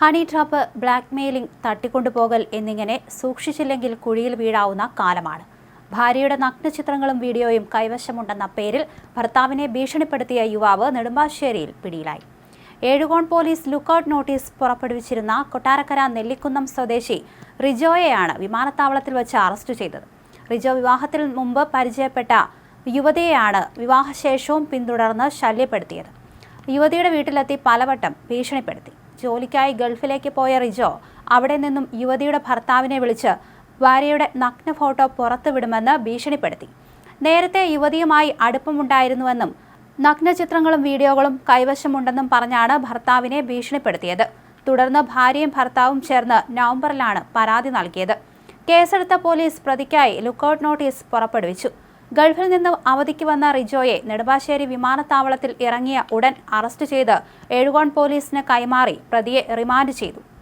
Honey trap blackmailing തട്ടിക്കൊണ്ടുപോകൽ എന്നിങ്ങനെ സൂക്ഷിച്ചില്ലെങ്കിൽ കുഴിയിൽ വീഴാവുന്ന കാലമാണ്. ഭാര്യയുടെ നഗ്നചിത്രങ്ങളും വീഡിയോയും കൈവശമുണ്ടെന്ന പേരിൽ ഭർത്താവിനെ ഭീഷണിപ്പെടുത്തിയ യുവാവ് നെടുമ്പാശ്ശേരിയിൽ പിടിയിലായി. ഏഴുകോൺ പോലീസ് ലുക്കൌട്ട് നോട്ടീസ് പുറപ്പെടുവിച്ചിരുന്ന കൊട്ടാരക്കര നെല്ലിക്കുന്നം സ്വദേശി റിജോയെയാണ് വിമാനത്താവളത്തിൽ വെച്ച് അറസ്റ്റ് ചെയ്തത്. റിജോ വിവാഹത്തിൽ മുമ്പ് പരിചയപ്പെട്ട യുവതിയെയാണ് വിവാഹശേഷവും പിന്തുടർന്ന് ശല്യപ്പെടുത്തിയത്. യുവതിയുടെ വീട്ടിലെത്തി പലവട്ടം ഭീഷണിപ്പെടുത്തി. ജോലിക്കായി ഗൾഫിലേക്ക് പോയ റിജോ അവിടെ നിന്നും യുവതിയുടെ ഭർത്താവിനെ വിളിച്ച് ഭാര്യയുടെ നഗ്ന ഫോട്ടോ പുറത്തുവിടുമെന്ന് ഭീഷണിപ്പെടുത്തി. നേരത്തെ യുവതിയുമായി അടുപ്പമുണ്ടായിരുന്നുവെന്നും നഗ്നചിത്രങ്ങളും വീഡിയോകളും കൈവശമുണ്ടെന്നും പറഞ്ഞാണ് ഭർത്താവിനെ ഭീഷണിപ്പെടുത്തിയത്. തുടർന്ന് ഭാര്യയും ഭർത്താവും ചേർന്ന് നവംബറിലാണ് പരാതി നൽകിയത്. കേസെടുത്ത പോലീസ് പ്രതിക്കായി ലുക്കൌട്ട് നോട്ടീസ് പുറപ്പെടുവിച്ചു. ഗൾഫിൽ നിന്നും അവധിക്ക് വന്ന റിജോയെ നെടുമ്പാശ്ശേരി വിമാനത്താവളത്തിൽ ഇറങ്ങിയ ഉടൻ അറസ്റ്റ് ചെയ്ത് എഴുകോൺ പോലീസിന് കൈമാറി പ്രതിയെ റിമാൻഡ് ചെയ്തു